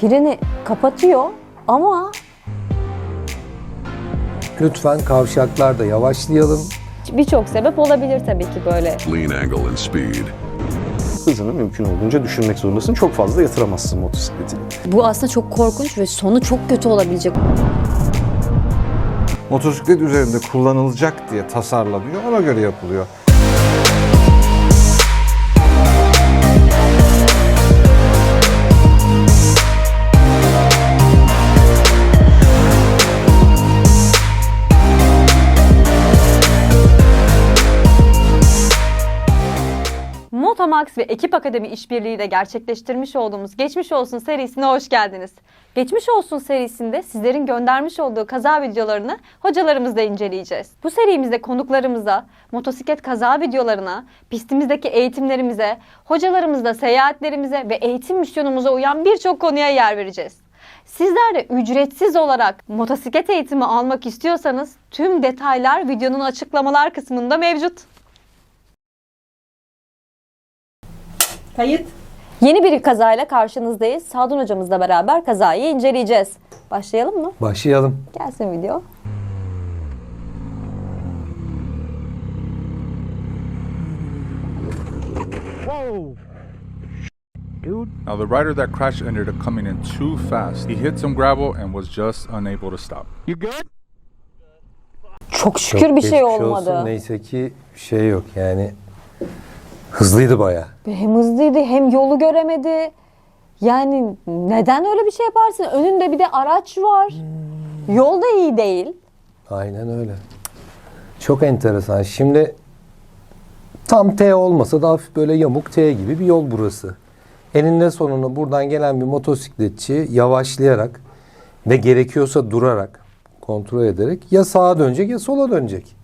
freni kapatıyor ama Lütfen kavşaklarda yavaşlayalım. birçok sebep olabilir tabii ki böyle. lean angle and speed. hızını mümkün olduğunca düşürmek zorundasın. Çok fazla yatıramazsın motosikletini. Bu aslında çok korkunç ve sonu çok kötü olabilecek. motosiklet üzerinde kullanılacak diye tasarlanıyor. Ona göre yapılıyor. Motomax ve Ekip Akademi işbirliğiyle gerçekleştirmiş olduğumuz Geçmiş Olsun serisine hoş geldiniz. Geçmiş Olsun serisinde sizlerin göndermiş olduğu kaza videolarını hocalarımızla inceleyeceğiz. Bu serimizde konuklarımıza, motosiklet kaza videolarına, pistimizdeki eğitimlerimize, hocalarımızla seyahatlerimize ve eğitim misyonumuza uyan birçok konuya yer vereceğiz. Sizler de ücretsiz olarak motosiklet eğitimi almak istiyorsanız tüm detaylar videonun açıklamalar kısmında mevcut. Kayıt. Yeni bir kazayla karşınızdayız. Sadun hocamızla beraber kazayı inceleyeceğiz. Başlayalım mı? Başlayalım. Gelsin video. Now, the rider that crashed ended up coming in too fast. He hit some gravel and was just unable to stop. Çok şükür Çok bir şey geçmiş olmadı. olsun. Neyse ki şey yok yani. Hızlıydı baya. Hem hızlıydı hem yolu göremedi. Yani neden öyle bir şey yaparsın? Önünde bir de araç var. Yol da iyi değil. Aynen öyle. Çok enteresan. Şimdi tam T olmasa da hafif böyle yamuk T gibi bir yol burası. Eninde sonunda buradan gelen bir motosikletçi yavaşlayarak ve gerekiyorsa durarak kontrol ederek ya sağa dönecek ya sola dönecek.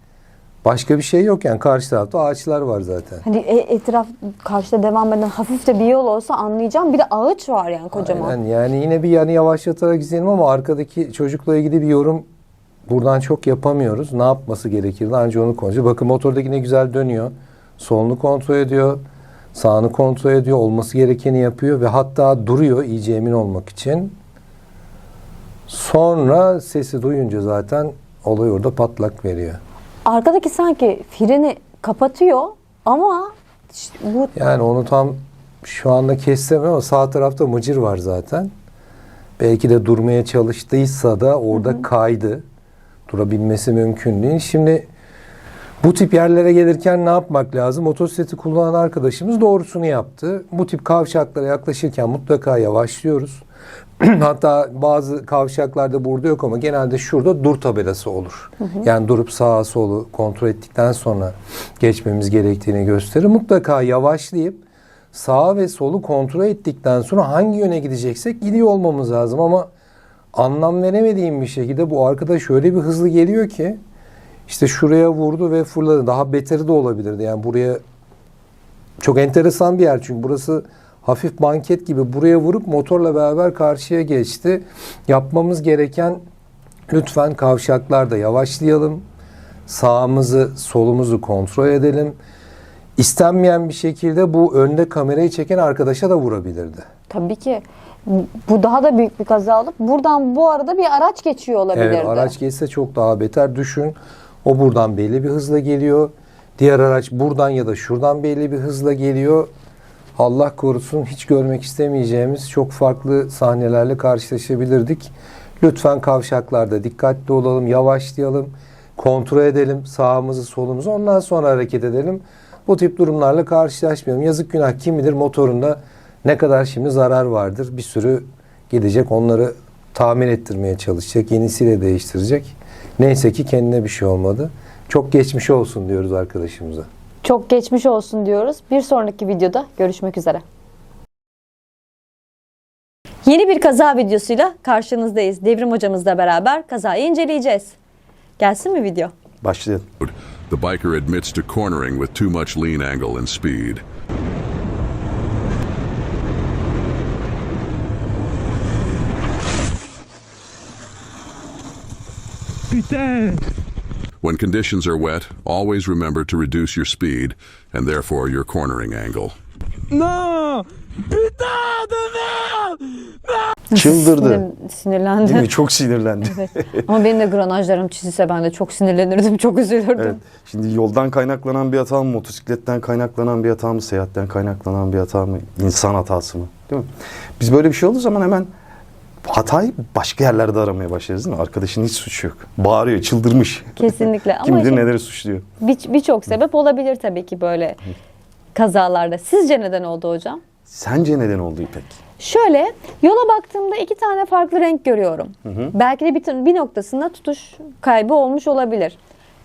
Başka bir şey yok yani karşı tarafta ağaçlar var zaten. Hani e- etraf karşıda devam eden hafif de bir yol olsa anlayacağım. Bir de ağaç var yani kocaman. Aynen. Yani yine bir yani yavaşlatarak izleyelim ama arkadaki çocukla ilgili bir yorum buradan çok yapamıyoruz. Ne yapması gerekirdi ancak onu konuşuyor. Bakın motordaki ne güzel dönüyor. Solunu kontrol ediyor. Sağını kontrol ediyor. Olması gerekeni yapıyor ve hatta duruyor iyice emin olmak için. Sonra sesi duyunca zaten olay orada patlak veriyor. Arkadaki sanki freni kapatıyor ama işte bu Yani onu tam şu anda kestiremiyorum ama sağ tarafta mıcır var zaten. Belki de durmaya çalıştıysa da orada kaydı. Durabilmesi mümkün değil. Şimdi bu tip yerlere gelirken ne yapmak lazım? Motosikleti kullanan arkadaşımız doğrusunu yaptı. Bu tip kavşaklara yaklaşırken mutlaka yavaşlıyoruz. Hatta bazı kavşaklarda burada yok ama genelde şurada dur tabelası olur. Yani durup sağa solu kontrol ettikten sonra geçmemiz gerektiğini gösterir. Mutlaka yavaşlayıp sağa ve solu kontrol ettikten sonra hangi yöne gideceksek gidiyor olmamız lazım ama anlam veremediğim bir şekilde bu arkadaş öyle bir hızlı geliyor ki işte şuraya vurdu ve fırladı. Daha beteri de olabilirdi. Yani buraya çok enteresan bir yer çünkü burası hafif banket gibi buraya vurup motorla beraber karşıya geçti. Yapmamız gereken lütfen kavşaklarda yavaşlayalım. Sağımızı, solumuzu kontrol edelim. İstenmeyen bir şekilde bu önde kamerayı çeken arkadaşa da vurabilirdi. tabii ki bu daha da büyük bir kaza olup buradan bu arada bir araç geçiyor olabilirdi. Evet, araç geçse çok daha beter. Düşün, o buradan belli bir hızla geliyor. Diğer araç buradan ya da şuradan belli bir hızla geliyor. Allah korusun hiç görmek istemeyeceğimiz çok farklı sahnelerle karşılaşabilirdik. Lütfen kavşaklarda dikkatli olalım, yavaşlayalım, kontrol edelim sağımızı solumuzu ondan sonra hareket edelim. Bu tip durumlarla karşılaşmayalım. Yazık günah kim bilir motorunda ne kadar şimdi zarar vardır. Bir sürü gidecek onları tamir ettirmeye çalışacak, yenisiyle değiştirecek. Neyse ki kendine bir şey olmadı. Çok geçmiş olsun diyoruz arkadaşımıza. Çok geçmiş olsun diyoruz. Bir sonraki videoda görüşmek üzere. Yeni bir kaza videosuyla karşınızdayız. Devrim hocamızla beraber kazayı inceleyeceğiz. Gelsin mi video? Başlayalım. The biker admits to cornering with too much lean angle and speed. When conditions are wet, always remember to reduce your speed and therefore your cornering angle. Çıldırdı. Sinir- sinirlendi. Değil mi? Çok sinirlendi. Evet. Ama benim de granajlarım çizilse ben de çok sinirlenirdim, çok üzülürdüm. Evet. Şimdi yoldan kaynaklanan bir hata mı, motosikletten kaynaklanan bir hata mı, seyahatten kaynaklanan bir hata mı, insan hatası mı? Değil mi? Biz böyle bir şey olduğu zaman hemen hatayı başka yerlerde aramaya başlarız değil mi? Arkadaşın hiç suçu yok. Bağırıyor, çıldırmış. Kesinlikle. Ama Kim bilir işte neleri suçluyor. bir- birçok sebep olabilir tabii ki böyle kazalarda. Sizce neden oldu hocam? Sence neden oldu İpek? Şöyle yola baktığımda iki tane farklı renk görüyorum. Belki de bir, bir noktasında tutuş kaybı olmuş olabilir.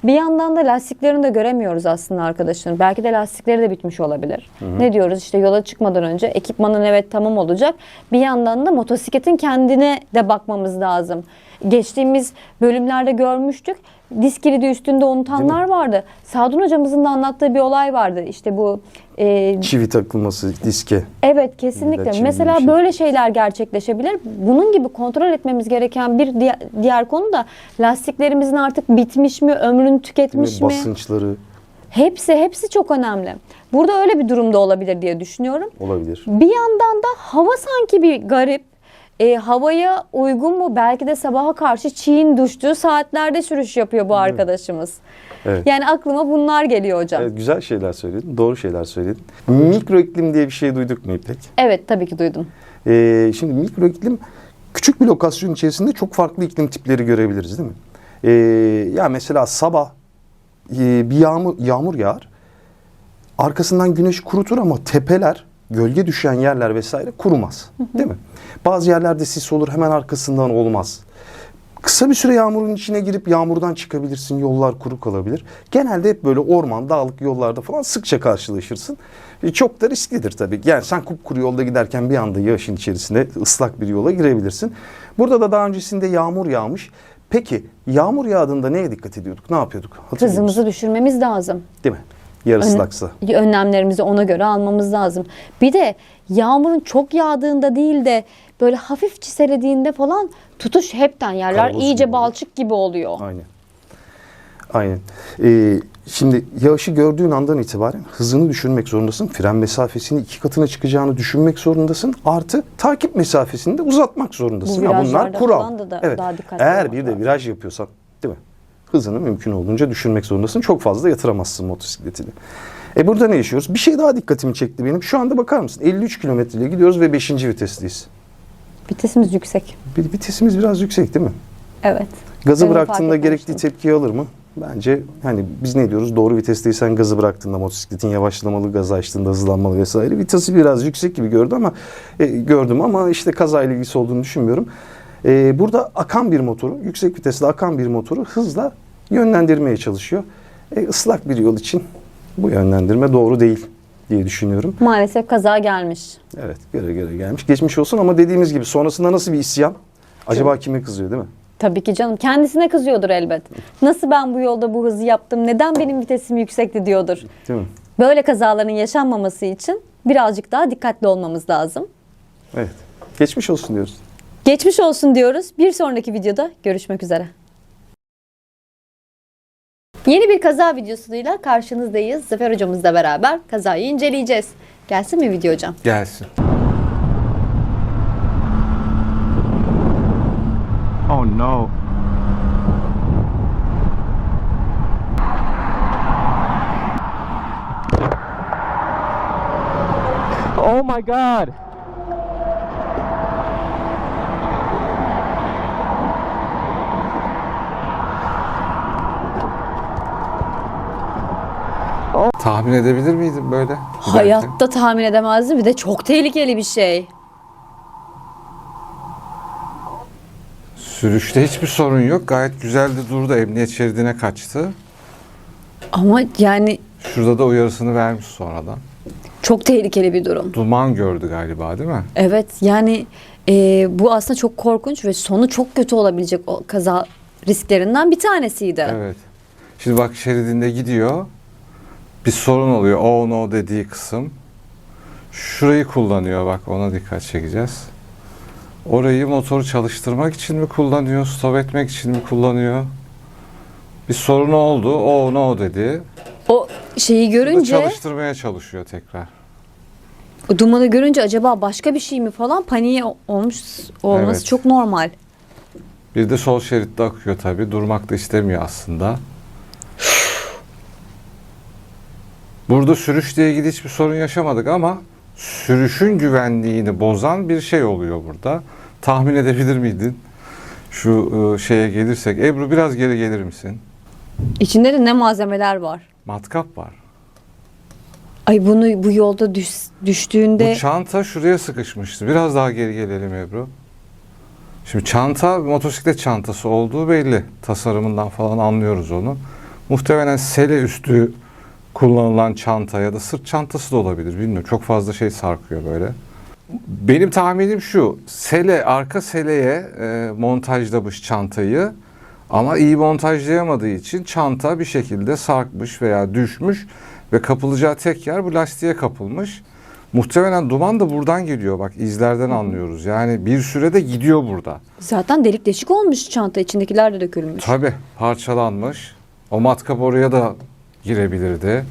Bir yandan da lastiklerini de göremiyoruz aslında arkadaşın. Belki de lastikleri de bitmiş olabilir. Ne diyoruz işte yola çıkmadan önce ekipmanın evet tamam olacak. Bir yandan da motosikletin kendine de bakmamız lazım. Geçtiğimiz bölümlerde görmüştük. Disk kilidi üstünde unutanlar vardı. Sadun hocamızın da anlattığı bir olay vardı. İşte bu e, Çivi takılması diske. Evet kesinlikle. Mesela çevirmiş. böyle şeyler gerçekleşebilir. Bunun gibi kontrol etmemiz gereken bir diğer, diğer konu da lastiklerimizin artık bitmiş mi, ömrünü tüketmiş mi? Basınçları Hepsi hepsi çok önemli. Burada öyle bir durumda olabilir diye düşünüyorum. olabilir. Bir yandan da hava sanki bir garip. E, havaya uygun mu? Belki de sabaha karşı çiğin düştüğü saatlerde sürüş yapıyor bu arkadaşımız. Evet. Yani aklıma bunlar geliyor hocam. Evet, güzel şeyler söyledin. Doğru şeyler söyledin. Mikro iklim diye bir şey duyduk mu İpek? Evet tabii ki duydum. Ee, şimdi mikro iklim küçük bir lokasyon içerisinde çok farklı iklim tipleri görebiliriz değil mi? Ee, ya mesela sabah e, bir yağmur, yağmur yağar. Arkasından güneş kurutur ama tepeler, gölge düşen yerler vesaire kurumaz. Değil mi? Bazı yerlerde sis olur hemen arkasından olmaz. Kısa bir süre yağmurun içine girip yağmurdan çıkabilirsin. Yollar kuru kalabilir. Genelde hep böyle orman, dağlık yollarda falan sıkça karşılaşırsın. E, çok da risklidir tabii. Yani sen kupkuru yolda giderken bir anda yağışın içerisinde ıslak bir yola girebilirsin. Burada da daha öncesinde yağmur yağmış. Peki yağmur yağdığında neye dikkat ediyorduk? Ne yapıyorduk? Hızımızı düşürmemiz lazım. Değil mi? Yarı Ön- ıslaksa. önlemlerimizi ona göre almamız lazım. Bir de yağmurun çok yağdığında değil de böyle hafif çiselediğinde falan tutuş hepten yerler Karabaş iyice olur. balçık gibi oluyor. Aynen. Aynen. Ee, şimdi yağışı gördüğün andan itibaren hızını düşürmek zorundasın. Fren mesafesini iki katına çıkacağını düşünmek zorundasın. Artı takip mesafesini de uzatmak zorundasın. Bu Ya bunlar kural. da da evet. Eğer bir de viraj yapıyorsan değil mi? Hızını mümkün olduğunca düşürmek zorundasın. Çok fazla yatıramazsın motosikletini. E burada ne yaşıyoruz? Bir şey daha dikkatimi çekti benim. Şu anda bakar mısın? 53 kilometreyle gidiyoruz ve 5. vitesteyiz. Vitesimiz yüksek. Bir vitesimiz biraz yüksek değil mi? Evet. Gazı bıraktığında gerekli tepkiyi alır mı? Bence hani biz ne diyoruz? Doğru vitesteysen gazı bıraktığında motosikletin yavaşlamalı, gaz açtığında hızlanmalı vesaire. Vitesi biraz yüksek gibi gördü ama e, gördüm ama işte kazayla ilgisi olduğunu düşünmüyorum. E, burada akan bir motoru, yüksek vitesle akan bir motoru hızla yönlendirmeye çalışıyor. E, ıslak bir yol için bu yönlendirme doğru değil diye düşünüyorum. Maalesef kaza gelmiş. Evet, göre göre gelmiş. Geçmiş olsun ama dediğimiz gibi sonrasında nasıl bir isyan? Acaba kime kızıyor değil mi? Tabii ki canım. Kendisine kızıyordur elbet. Nasıl ben bu yolda bu hızı yaptım? Neden benim vitesim yüksekti diyordur. Değil mi? Böyle kazaların yaşanmaması için birazcık daha dikkatli olmamız lazım. Evet. Geçmiş olsun diyoruz. Geçmiş olsun diyoruz. Bir sonraki videoda görüşmek üzere. Yeni bir kaza videosuyla karşınızdayız. Zafer hocamızla beraber kazayı inceleyeceğiz. Gelsin mi video hocam? Gelsin. Oh no. Oh my god. Tahmin edebilir miydin böyle? giderken? Hayatta tahmin edemezdim. Bir de çok tehlikeli bir şey. Sürüşte hiçbir sorun yok. Gayet güzel de durdu. Emniyet şeridine kaçtı. Ama yani Şurada da uyarısını vermiş sonradan. çok tehlikeli bir durum. Duman gördü galiba değil mi? Evet yani e, bu aslında çok korkunç ve sonu çok kötü olabilecek o kaza risklerinden bir tanesiydi. Evet. Şimdi bak şeridinde gidiyor. Bir sorun oluyor. Oh no dediği kısım. Şurayı kullanıyor bak ona dikkat çekeceğiz. Orayı motoru çalıştırmak için mi kullanıyor? Stop etmek için mi kullanıyor? Bir sorun oldu. Oh no dedi. O şeyi görünce çalıştırmaya çalışıyor tekrar. O dumanı görünce acaba başka bir şey mi falan paniğe olmuş olması Evet. çok normal. Bir de sol şeritte akıyor tabii. Durmak da istemiyor aslında. Burada sürüşle ilgili hiçbir sorun yaşamadık ama sürüşün güvenliğini bozan bir şey oluyor burada. Tahmin edebilir miydin? Şu e, şeye gelirsek. Ebru biraz geri gelir misin? İçinde de ne malzemeler var. Matkap var. Ay bunu bu yolda düş, düştüğünde Bu çanta şuraya sıkışmıştı. Biraz daha geri gelelim Ebru. Şimdi çanta motosiklet çantası olduğu belli. Tasarımından falan anlıyoruz onu. Muhtemelen sele üstü kullanılan çanta ya da sırt çantası da olabilir. Bilmiyorum. Çok fazla şey sarkıyor böyle. Benim tahminim şu. Sele arka seleye e, montajlamış çantayı ama iyi montajlayamadığı için çanta bir şekilde sarkmış veya düşmüş ve kapılacağı tek yer bu lastiğe kapılmış. Muhtemelen duman da buradan geliyor bak izlerden anlıyoruz. Yani bir sürede gidiyor burada. zaten delik deşik olmuş çanta içindekiler de dökülmüş. Tabi parçalanmış. O matkap oraya da girebilirdi.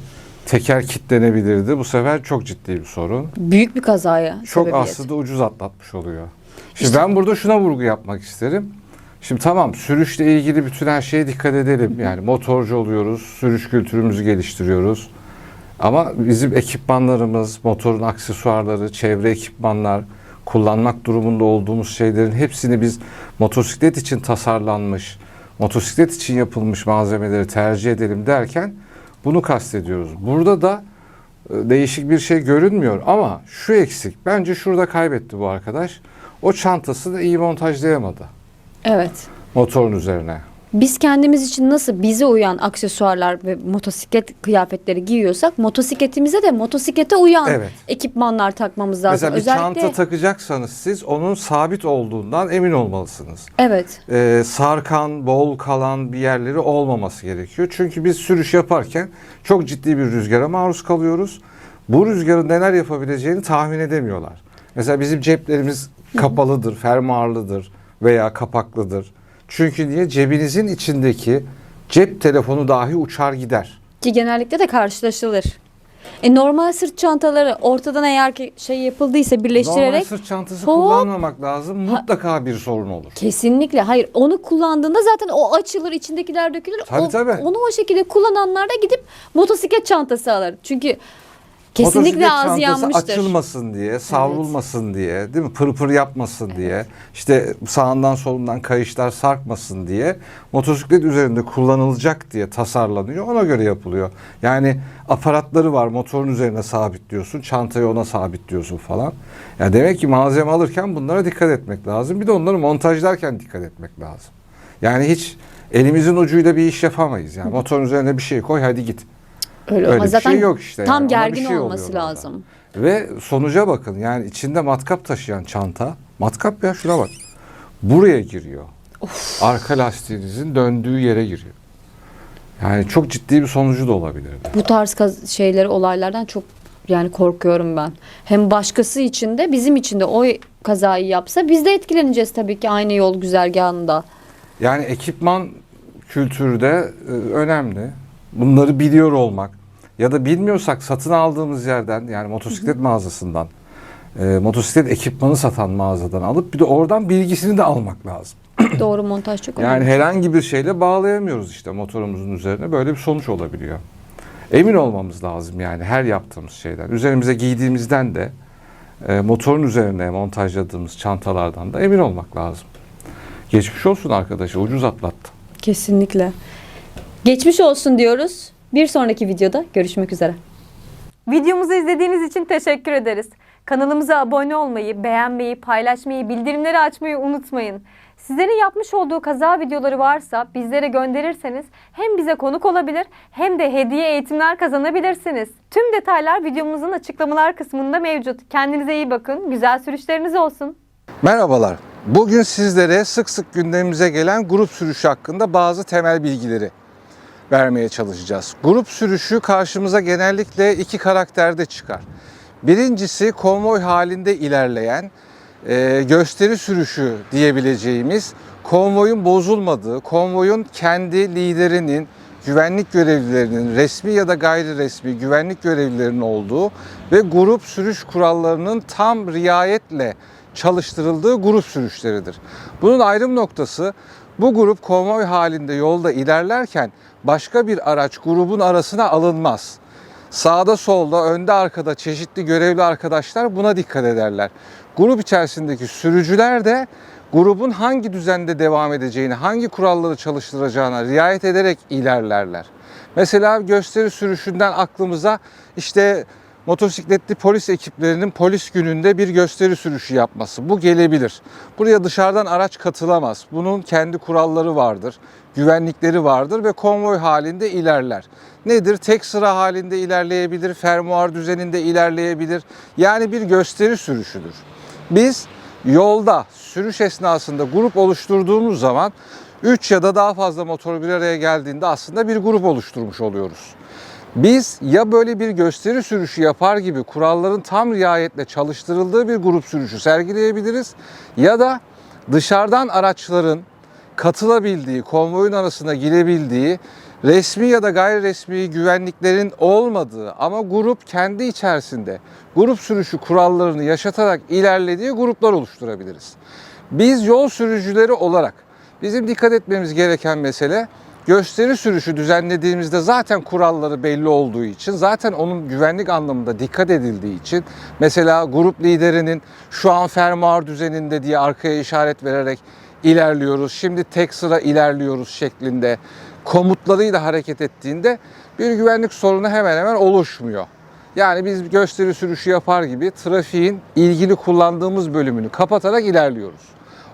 Teker kitlenebilirdi. Bu sefer çok ciddi bir sorun. Büyük bir kazaya Çok sebebiyet. aslında ucuz atlatmış oluyor. Şimdi ben burada şuna vurgu yapmak isterim. Şimdi tamam sürüşle ilgili bütün her şeye dikkat edelim. Yani motorcu oluyoruz, sürüş kültürümüzü geliştiriyoruz. Ama bizim ekipmanlarımız, motorun aksesuarları, çevre ekipmanlar, kullanmak durumunda olduğumuz şeylerin hepsini biz motosiklet için tasarlanmış, motosiklet için yapılmış malzemeleri tercih edelim derken bunu kastediyoruz. Burada da e, değişik bir şey görünmüyor ama şu eksik. Bence şurada kaybetti bu arkadaş. O çantasını iyi montajlayamadı Evet. motorun üzerine. Biz kendimiz için nasıl bize uyan aksesuarlar ve motosiklet kıyafetleri giyiyorsak motosikletimize de motosiklete uyan Evet. ekipmanlar takmamız lazım. Mesela bir Özellikle çanta takacaksanız siz onun sabit olduğundan emin olmalısınız. evet. Ee, sarkan, bol kalan bir yerleri olmaması gerekiyor. Çünkü biz sürüş yaparken çok ciddi bir rüzgara maruz kalıyoruz. Bu rüzgarın neler yapabileceğini tahmin edemiyorlar. Mesela bizim ceplerimiz kapalıdır, fermuarlıdır veya kapaklıdır. Çünkü niye? Cebinizin içindeki cep telefonu dahi uçar gider. Ki genellikle de karşılaşılır. E normal sırt çantaları ortadan eğer ki şey yapıldıysa Normal birleştirerek sırt çantası Hop. kullanmamak lazım. Mutlaka bir sorun olur. kesinlikle hayır onu kullandığında zaten o açılır içindekiler dökülür. Tabii, o, tabii. Onu o şekilde kullananlar da gidip motosiklet çantası alır. Çünkü kesinlikle çantası yanmıştır. açılmasın diye, savrulmasın diye, değil mi? Pır pır yapmasın diye, işte sağından solundan kayışlar sarkmasın diye motosiklet üzerinde kullanılacak diye tasarlanıyor. Ona göre yapılıyor. Yani aparatları var motorun üzerine sabitliyorsun, çantayı ona sabitliyorsun falan. Ya demek ki malzeme alırken bunlara dikkat etmek lazım. Bir de onları montajlarken dikkat etmek lazım. Yani hiç elimizin ucuyla bir iş yapamayız. Yani motorun üzerine bir şey koy hadi git. Öyle, Öyle bir zaten şey yok işte. tam yani. Gergin şey olması oluyor orada. lazım. Ve sonuca bakın yani içinde matkap taşıyan çanta, matkap ya şuna bak. Buraya giriyor. Arka lastiğinizin döndüğü yere giriyor. Yani çok ciddi bir sonucu da olabilir. Bu tarz şeyleri olaylardan çok yani korkuyorum ben. Hem başkası için de bizim için de o kazayı yapsa biz de etkileneceğiz tabii ki aynı yol güzergahında. Yani ekipman kültürde e, önemli. Bunları biliyor olmak ya da bilmiyorsak satın aldığımız yerden yani motosiklet mağazasından e, motosiklet ekipmanı satan mağazadan alıp bir de oradan bilgisini de almak lazım. Doğru montaj çok önemli. Yani herhangi bir şeyle bağlayamıyoruz işte motorumuzun üzerine. Böyle bir sonuç olabiliyor. Emin olmamız lazım yani her yaptığımız şeyden. Üzerimize giydiğimizden de e, motorun üzerine montajladığımız çantalardan da emin olmak lazım. Geçmiş olsun arkadaşı ucuz atlattı. Kesinlikle. Geçmiş olsun diyoruz. Bir sonraki videoda görüşmek üzere. Videomuzu izlediğiniz için teşekkür ederiz. Kanalımıza abone olmayı, beğenmeyi, paylaşmayı, bildirimleri açmayı unutmayın. Sizlerin yapmış olduğu kaza videoları varsa bizlere gönderirseniz hem bize konuk olabilir hem de hediye eğitimler kazanabilirsiniz. Tüm detaylar videomuzun açıklamalar kısmında mevcut. Kendinize iyi bakın, güzel sürüşleriniz olsun. Merhabalar. Bugün sizlere sık sık gündemimize gelen grup sürüşü hakkında bazı temel bilgileri vermeye çalışacağız. Grup sürüşü karşımıza genellikle iki karakterde çıkar. Birincisi konvoy halinde ilerleyen e, gösteri sürüşü diyebileceğimiz konvoyun bozulmadığı, konvoyun kendi liderinin güvenlik görevlilerinin resmi ya da gayri resmi güvenlik görevlilerinin olduğu ve grup sürüş kurallarının tam riayetle çalıştırıldığı grup sürüşleridir. Bunun ayrım noktası bu grup konvoy halinde yolda ilerlerken başka bir araç grubun arasına alınmaz. Sağda solda, önde arkada çeşitli görevli arkadaşlar buna dikkat ederler. Grup içerisindeki sürücüler de grubun hangi düzende devam edeceğini, hangi kuralları çalıştıracağına riayet ederek ilerlerler. Mesela gösteri sürüşünden aklımıza işte motosikletli polis ekiplerinin polis gününde bir gösteri sürüşü yapması. Bu gelebilir. Buraya dışarıdan araç katılamaz. Bunun kendi kuralları vardır, güvenlikleri vardır ve konvoy halinde ilerler. Nedir? Tek sıra halinde ilerleyebilir, fermuar düzeninde ilerleyebilir. Yani bir gösteri sürüşüdür. Biz yolda sürüş esnasında grup oluşturduğumuz zaman 3 ya da daha fazla motor bir araya geldiğinde aslında bir grup oluşturmuş oluyoruz. Biz ya böyle bir gösteri sürüşü yapar gibi kuralların tam riayetle çalıştırıldığı bir grup sürüşü sergileyebiliriz ya da dışarıdan araçların katılabildiği, konvoyun arasına girebildiği, resmi ya da gayri resmi güvenliklerin olmadığı ama grup kendi içerisinde grup sürüşü kurallarını yaşatarak ilerlediği gruplar oluşturabiliriz. Biz yol sürücüleri olarak bizim dikkat etmemiz gereken mesele gösteri sürüşü düzenlediğimizde zaten kuralları belli olduğu için, zaten onun güvenlik anlamında dikkat edildiği için mesela grup liderinin şu an fermuar düzeninde diye arkaya işaret vererek ilerliyoruz. Şimdi tek sıra ilerliyoruz şeklinde komutlarıyla hareket ettiğinde bir güvenlik sorunu hemen hemen oluşmuyor. Yani biz gösteri sürüşü yapar gibi trafiğin ilgili kullandığımız bölümünü kapatarak ilerliyoruz.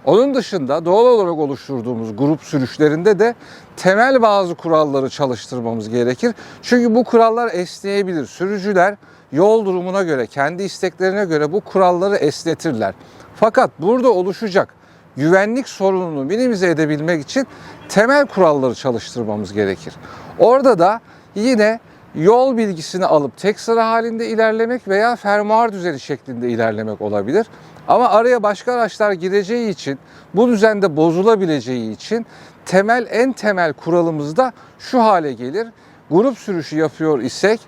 Onun dışında doğal olarak oluşturduğumuz grup sürüşlerinde de temel bazı kuralları çalıştırmamız gerekir. Çünkü bu kurallar esneyebilir. Sürücüler yol durumuna göre, kendi isteklerine göre bu kuralları esnetirler. Fakat burada oluşacak güvenlik sorununu minimize edebilmek için temel kuralları çalıştırmamız gerekir. Orada da yine yol bilgisini alıp tek sıra halinde ilerlemek veya fermuar düzeni şeklinde ilerlemek olabilir. Ama araya başka araçlar gireceği için, bu düzende bozulabileceği için temel en temel kuralımız da şu hale gelir. Grup sürüşü yapıyor isek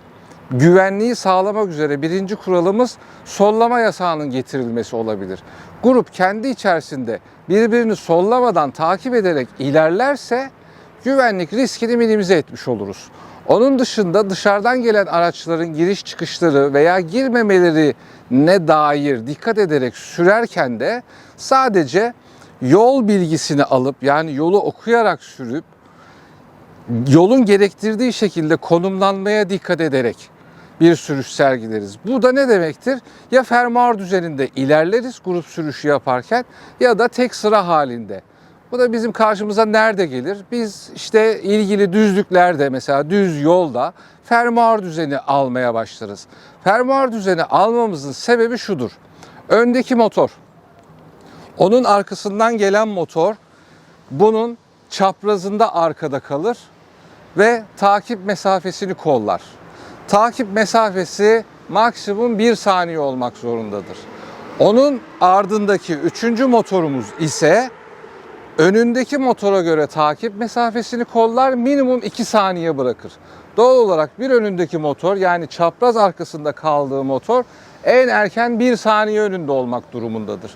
güvenliği sağlamak üzere birinci kuralımız sollama yasağının getirilmesi olabilir. Grup kendi içerisinde birbirini sollamadan takip ederek ilerlerse güvenlik riskini minimize etmiş oluruz. Onun dışında dışarıdan gelen araçların giriş çıkışları veya girmemeleri ne dair dikkat ederek sürerken de sadece yol bilgisini alıp yani yolu okuyarak sürüp yolun gerektirdiği şekilde konumlanmaya dikkat ederek bir sürüş sergileriz. Bu da ne demektir? Ya fermuar düzeninde ilerleriz grup sürüşü yaparken ya da tek sıra halinde. Bu da bizim karşımıza nerede gelir? Biz işte ilgili düzlüklerde mesela düz yolda fermuar düzeni almaya başlarız. Fermuar düzeni almamızın sebebi şudur. Öndeki motor, onun arkasından gelen motor bunun çaprazında arkada kalır ve takip mesafesini kollar. Takip mesafesi maksimum 1 saniye olmak zorundadır. Onun ardındaki üçüncü motorumuz ise önündeki motora göre takip mesafesini kollar minimum 2 saniye bırakır. Doğal olarak bir önündeki motor yani çapraz arkasında kaldığı motor en erken 1 saniye önünde olmak durumundadır.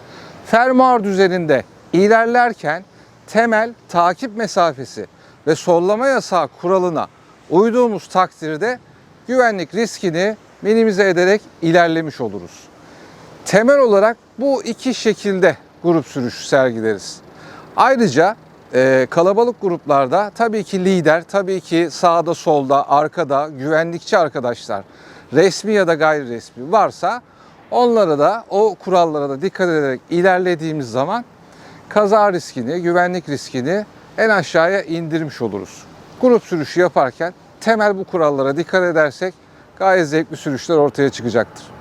Fermuar düzeninde ilerlerken temel takip mesafesi ve sollama yasağı kuralına uyduğumuz takdirde güvenlik riskini minimize ederek ilerlemiş oluruz. Temel olarak bu iki şekilde grup sürüşü sergileriz. Ayrıca e, kalabalık gruplarda tabii ki lider, tabii ki sağda solda, arkada güvenlikçi arkadaşlar resmi ya da gayri resmi varsa onlara da o kurallara da dikkat ederek ilerlediğimiz zaman kaza riskini, güvenlik riskini en aşağıya indirmiş oluruz. Grup sürüşü yaparken temel bu kurallara dikkat edersek gayet zevkli sürüşler ortaya çıkacaktır.